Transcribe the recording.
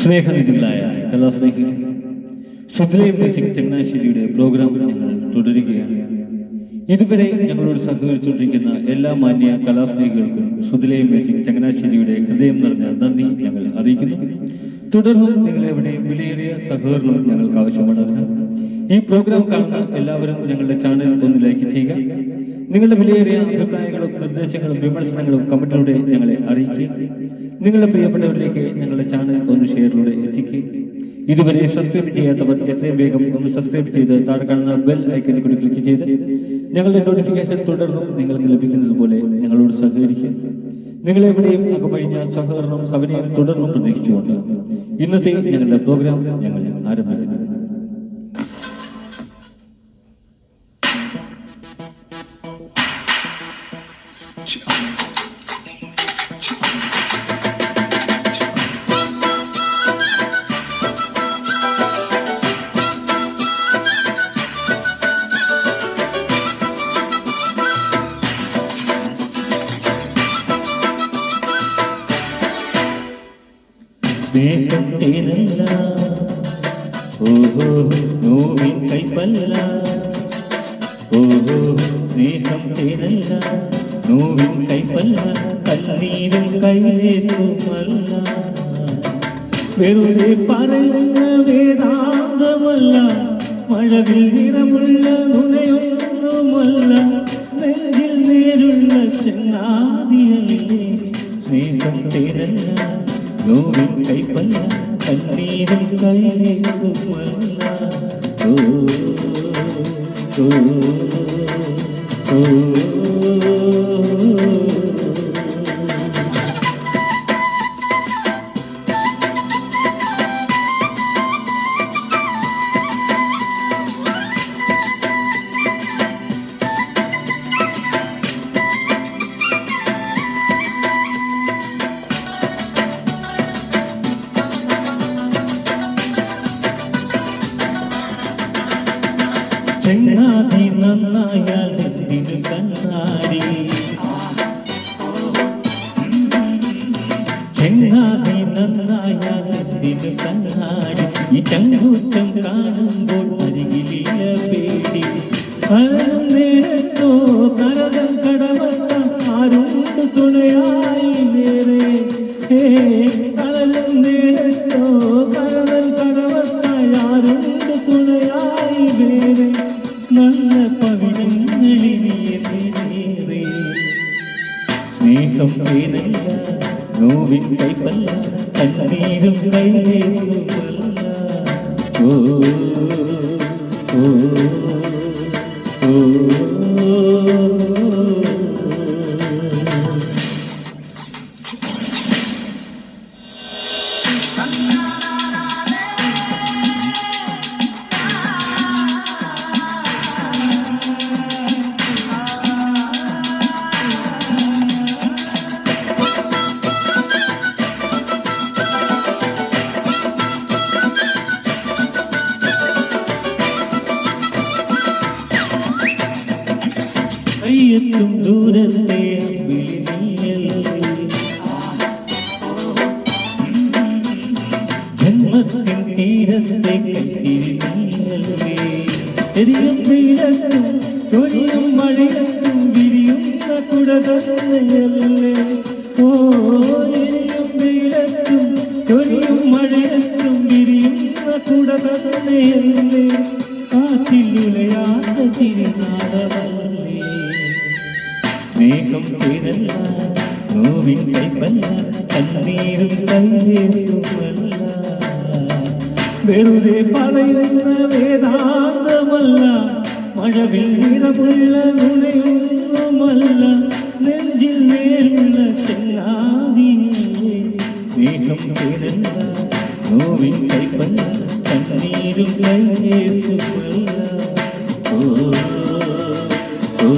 സ്നേഹനിധികളായ കലാസ്നേഹികൾ ശുദ്ധലയ music ചങ്ങനാശ്ശേരിയുടെ programme ഞങ്ങൾ തുടരുകയാണ്. ഇതുവരെ ഞങ്ങളോട് സഹകരിച്ചുകൊണ്ടിരിക്കുന്ന എല്ലാ മാന്യ കലാസ്നേഹികൾക്കും ശുദ്ധലയ മ്യൂസിക് ചങ്ങനാശ്ശേരിയുടെ ഹൃദയം നിറഞ്ഞ നന്ദി ഞങ്ങൾ അറിയിക്കുന്നു. തുടർന്നും നിങ്ങളെവിടെയും വിലയേറിയ സഹകരണം ഞങ്ങൾക്ക് ആവശ്യമാണ്. ഈ പ്രോഗ്രാം കാണുന്ന എല്ലാവരും ഞങ്ങളുടെ ചാനൽ ഒന്ന് ലൈക്ക് ചെയ്യുക. നിങ്ങളുടെ വിലയേറിയ അഭിപ്രായങ്ങളും നിർദ്ദേശങ്ങളും വിമർശനങ്ങളും കമന്റിലൂടെ ഞങ്ങളെ അറിയിക്കുക. നിങ്ങളുടെ പ്രിയപ്പെട്ടവരിലേക്ക് ഞങ്ങളുടെ ചാനൽ ഒന്ന് ഇതുവരെ സബ്സ്ക്രൈബ് ചെയ്യാത്തവർ എത്രയും വേഗം ഒന്ന് സബ്സ്ക്രൈബ് ചെയ്ത് താഴെ കാണുന്ന ബെൽ ഐക്കണിൽ കൂടി ക്ലിക്ക് ചെയ്ത് ഞങ്ങളുടെ നോട്ടിഫിക്കേഷൻ തുടർന്നും നിങ്ങൾക്ക് ലഭിക്കുന്നത് പോലെ ഞങ്ങളോട് സഹകരിക്കുക. നിങ്ങളെവിടെയും അകമഴിഞ്ഞ സഹകരണം സവനയും തുടർന്നും പ്രതീക്ഷിച്ചുകൊണ്ട് ഇന്നത്തെ ഞങ്ങളുടെ പ്രോഗ്രാം ഞങ്ങൾ ആരംഭിക്കുന്നു. സ്നേഹത്തിനല്ല ഓഹോ നോവിൻ കൈപ്പല്ല. ഓഹോ സ്നേഹത്തിനല്ല നോവിൻ കൈപ്പല്ല കണ്ണീരും കൈലേറ്റുമല്ല വെറുതെ പറയുന്ന വേദാന്തമല്ല. മഴവിൽ നിറമുള്ള നുണയൊന്നുമല്ല. നെഞ്ചിൽ നേരുള്ള ചെങ്ങാതിയല്ലേ സ്നേഹം നോവിൻ കണ്ണീരും കൈലേറ്റുമല്ല ഓ ഓ ചെങ്ങാതി നന്നായാൽ എന്തിനു കണ്ണാടി. ചെങ്ങാതി നന്നായാൽ എന്തിനു കണ്ണാടി. ഈ ചങ്കൂറ്റം കാണുമ്പോൾ അരികിലില്ല പേടി. കലം നേരത്തോ കരകം കടവത്ത ആരുണ്ട് തുണയായി നേരെ. ഹേ ഓ ഓ ഓ. മഴയത്തും വിരിയുന്ന കുടതല്ലേ ഓ എരിയും മഴയും തൊഴിയും മഴയത്തും വിരിയുന്ന കുടതല്ലേ കാറ്റിലുലയാത്ത തിരുനാടവല്ലേ സ്നേഹം പേരല്ല നോവിൻ കൈപ്പല്ല കണ്ണീരും കൈലേറ്റുമല്ല വെറുതെ പറയുന്ന വേദാന്തമല്ല മഴവിൽ നിറമുള്ള ഗുണയൊന്നുമല്ല നെഞ്ചിൽ നേരുള്ള ചെന്നാവി സ്നേഹം തിരണ്ട ഓ ഓ.